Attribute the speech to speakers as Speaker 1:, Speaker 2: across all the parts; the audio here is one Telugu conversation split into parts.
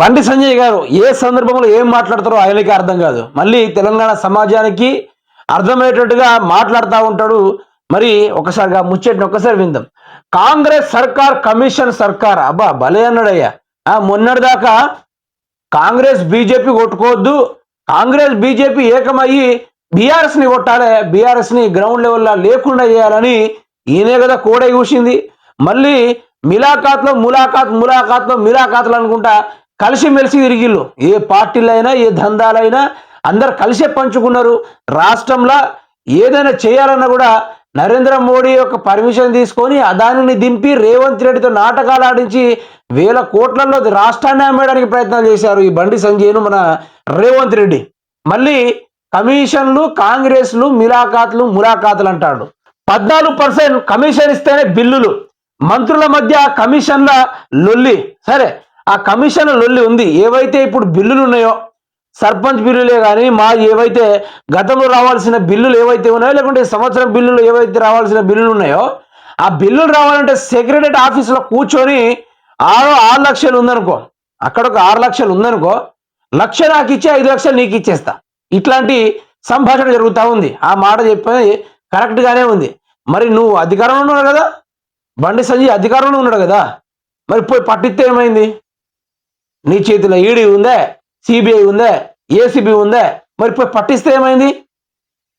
Speaker 1: బండి సంజయ్ గారు ఏ సందర్భంలో ఏం మాట్లాడతారో ఆయనకి అర్థం కాదు. మళ్ళీ తెలంగాణ సమాజానికి అర్థమయ్యేటట్టుగా మాట్లాడుతూ ఉంటాడు. మరి ఒకసారిగా ముచ్చటిని ఒక్కసారి విందాం. కాంగ్రెస్ సర్కార్ కమిషన్ సర్కార్ అబ్బా భలే అన్నాడయ్యా. ఆ, మొన్నటిదాకా కాంగ్రెస్ బీజేపీ కొట్టుకోవద్దు. కాంగ్రెస్ బీజేపీ ఏకమయ్యి బీఆర్ఎస్ని కొట్టాలే. కొట్టాలి గ్రౌండ్ లెవెల్లో లేకుండా చేయాలని ఈయనే కదా కూడా చూసింది మళ్ళీ మిలాఖాత్లో ములాఖాత్ ములాఖాత్లో మిలాఖాత్లు అనుకుంటా కలిసిమెలిసి తిరిగిళ్ళు. ఏ పార్టీలైనా ఏ దందాలైనా అందరు కలిసే పంచుకున్నారు. రాష్ట్రంలో ఏదైనా చేయాలన్నా కూడా నరేంద్ర మోడీ యొక్క పర్మిషన్ తీసుకొని అదానిని దింపి రేవంత్ రెడ్డితో నాటకాలు ఆడించి వేల కోట్లలో రాష్ట్రాన్ని అమ్మేయడానికి ప్రయత్నాలు చేశారు ఈ బండి సంజయ్ను మన రేవంత్ రెడ్డి. మళ్ళీ కమిషన్లు కాంగ్రెస్లు మిలాఖాత్లు ములాఖాతులు అంటాడు. పద్నాలుగు పర్సెంట్ కమిషన్ ఇస్తేనే బిల్లులు. మంత్రుల మధ్య కమిషన్ల లొల్లి. సరే ఆ కమిషన్ లొల్లి ఉంది. ఏవైతే ఇప్పుడు బిల్లులు ఉన్నాయో సర్పంచ్ బిల్లులే కానీ మా ఏవైతే గతంలో రావాల్సిన బిల్లులు ఏవైతే ఉన్నాయో లేకుంటే ఈ సంవత్సరం బిల్లులు ఏవైతే రావాల్సిన బిల్లులు ఉన్నాయో ఆ బిల్లులు రావాలంటే సెక్రటరీ ఆఫీసులో కూర్చొని ఆరు ఆరు లక్షలు ఉందనుకో అక్కడ ఒక ఆరు లక్షలు ఉందనుకో లక్ష నాకు ఇచ్చి ఐదు లక్షలు నీకు ఇచ్చేస్తా. ఇట్లాంటి సంభాషణ జరుగుతూ ఉంది. ఆ మాట చెప్పేది కరెక్ట్గానే ఉంది. మరి నువ్వు అధికారంలో ఉన్నావు కదా? బండి సంజయ్ అధికారంలో ఉన్నాడు కదా? మరి పోయి పట్టిస్తే ఏమైంది? నీ చేతిలో ఈడీ ఉందే సిబిఐ ఉందే ఏసీబీ ఉందే మరి పోయి పట్టిస్తే ఏమైంది?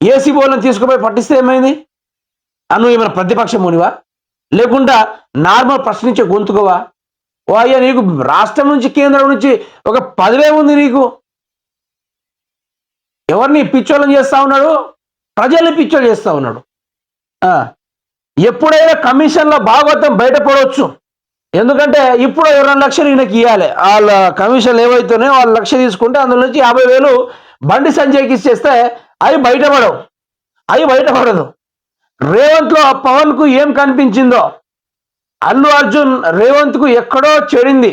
Speaker 1: ఏసీబీ వాళ్ళని తీసుకుపోయి పట్టిస్తే ఏమైంది? అను ఏమైనా ప్రతిపక్షం మునివా? లేకుండా నార్మల్ ప్రశ్నించే గొంతుకోవా? ఓ అయ్యా నీకు రాష్ట్రం నుంచి కేంద్రం నుంచి ఒక పదవే ఉంది నీకు. ఎవరిని పిచ్చోళ్ళని చేస్తా ఉన్నాడు? ప్రజల్ని పిచ్చోళ్ళు చేస్తా ఉన్నాడు. ఎప్పుడైనా కమిషన్లో భాగవతం బయటపడవచ్చు. ఎందుకంటే ఇప్పుడు ఇరవై లక్షలు ఈయనకి ఇవ్వాలి వాళ్ళ కమిషన్లు ఏవైతున్నాయో వాళ్ళ లక్ష తీసుకుంటే అందులో నుంచి యాభై వేలు బండి సంజయ్కి ఇచ్చేస్తే అవి బయటపడవు. అవి బయటపడదు. రేవంత్లో పవన్కు ఏం కనిపించిందో అల్లు అర్జున్ రేవంత్కు ఎక్కడో చెడింది.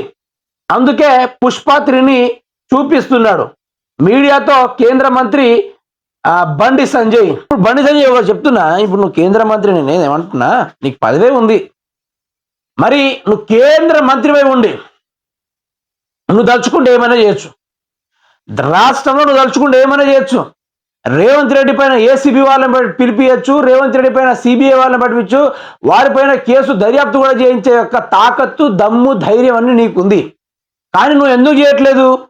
Speaker 1: అందుకే పుష్పాత్రిని చూపిస్తున్నాడు. మీడియాతో కేంద్ర మంత్రి బండి సంజయ్. ఇప్పుడు బండి సంజయ్ చెప్తున్నా ఇప్పుడు నువ్వు కేంద్ర మంత్రిని నేనేమంటున్నా నీకు పదవే ఉంది. మరి నువ్వు కేంద్ర మంత్రివై ఉండి నువ్వు దలుచుకుంటే ఏమైనా చేయొచ్చు. రాష్ట్రంలో నువ్వు దలుచుకుంటే ఏమైనా చేయొచ్చు. రేవంత్ రెడ్డి పైన ఏసీబీ వాళ్ళని బట్టి పిలిపించచ్చు రేవంత్ రెడ్డి పైన సిబిఐ వాళ్ళని పట్టించు వారిపైన కేసు దర్యాప్తు కూడా చేయించే యొక్క తాకత్తు దమ్ము ధైర్యం అన్ని నీకుంది. కానీ నువ్వు ఎందుకు చేయట్లేదు?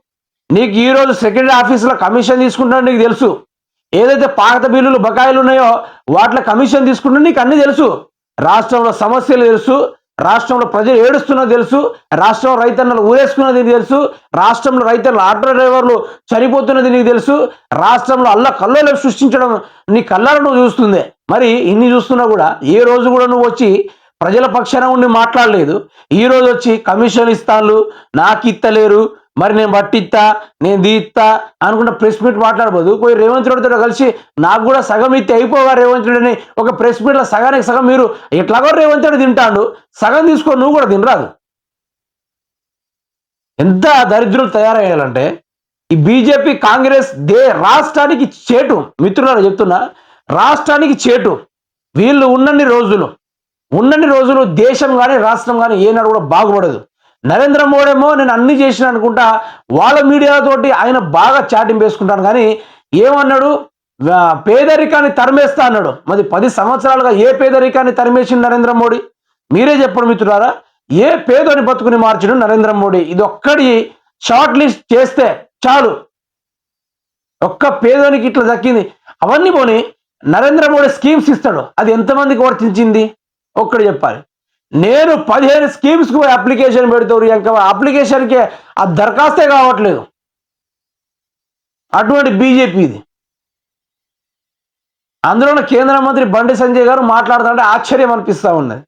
Speaker 1: నీకు ఈ రోజు సెక్రటరీ ఆఫీసులో కమిషన్ తీసుకుంటావు నీకు తెలుసు. ఏదైతే పాత బిల్లులు బకాయిలు ఉన్నాయో వాటిలో కమిషన్ తీసుకుంటున్నా నీకు అన్ని తెలుసు. రాష్ట్రంలో సమస్యలు తెలుసు. రాష్ట్రంలో ప్రజలు ఏడుస్తున్నది తెలుసు రాష్ట్రంలో రైతన్నలు ఊరేసుకున్నది నీకు తెలుసు రాష్ట్రంలో రైతన్నలు ఆటో డ్రైవర్లు చనిపోతున్నది నీకు తెలుసు రాష్ట్రంలో అల్ల కల్లోలు సృష్టించడం నీ కళ్ళను నువ్వు చూస్తుంది. మరి ఇన్ని చూస్తున్నా కూడా ఏ రోజు కూడా నువ్వు వచ్చి ప్రజల పక్షాన ఉండి మాట్లాడలేదు. ఈ రోజు వచ్చి కమిషన్ ఇస్తాను నాకు ఇత్తలేరు మరి నేను పట్టిస్తా నేను తీస్తా అనుకుంటే ప్రెస్ మీట్ మాట్లాడబోదు. పోయి రేవంత్ రెడ్డితో కలిసి నాకు కూడా సగం ఇత్తే అయిపోవా రేవంత్ రెడ్డిని. ఒక ప్రెస్ మీట్లో సగానికి సగం మీరు ఎట్లాగో రేవంత్ రెడ్డి తింటాడు. సగం తీసుకొని నువ్వు కూడా తినరాదు. ఎంత దరిద్రులు తయారయ్యాలంటే ఈ బీజేపీ కాంగ్రెస్ దే రాష్ట్రానికి చేటు. మిత్రులారా చెప్తున్నా రాష్ట్రానికి చేటు. వీళ్ళు ఉన్నన్ని రోజులు ఉన్నన్ని రోజులు దేశం కానీ రాష్ట్రం కానీ ఏనాడు కూడా బాగుపడదు. నరేంద్ర మోడీ ఏమో నేను అన్ని చేసిన అనుకుంటా వాళ్ళ మీడియాతోటి ఆయన బాగా చాటింపు వేసుకుంటాను కానీ ఏమన్నాడు? పేదరికాన్ని తరిమేస్తా అన్నాడు. మరి పది సంవత్సరాలుగా ఏ పేదరికాన్ని తరిమేసింది నరేంద్ర మోడీ? మీరే చెప్పండి మిత్రులారా. ఏ పేదోని బతుకుని మార్చడు నరేంద్ర మోడీ? ఇది ఒక్కడి షార్ట్ లిస్ట్ చేస్తే చాలు. ఒక్క పేదోనికి ఇట్లా దక్కింది. అవన్నీ పోని నరేంద్ర మోడీ స్కీమ్స్ ఇస్తాడు. అది ఎంతమందికి వర్తించింది? ఒక్కడు చెప్పాలి. నేను పదిహేను స్కీమ్స్కి అప్లికేషన్ పెడతారు ఇంకా అప్లికేషన్కి ఆ దరఖాస్తే కావట్లేదు. అటువంటి బీజేపీ ఇది. అందులోనే కేంద్ర మంత్రి బండి సంజయ్ గారు మాట్లాడుతుంటే ఆశ్చర్యం అనిపిస్తూ ఉన్నది.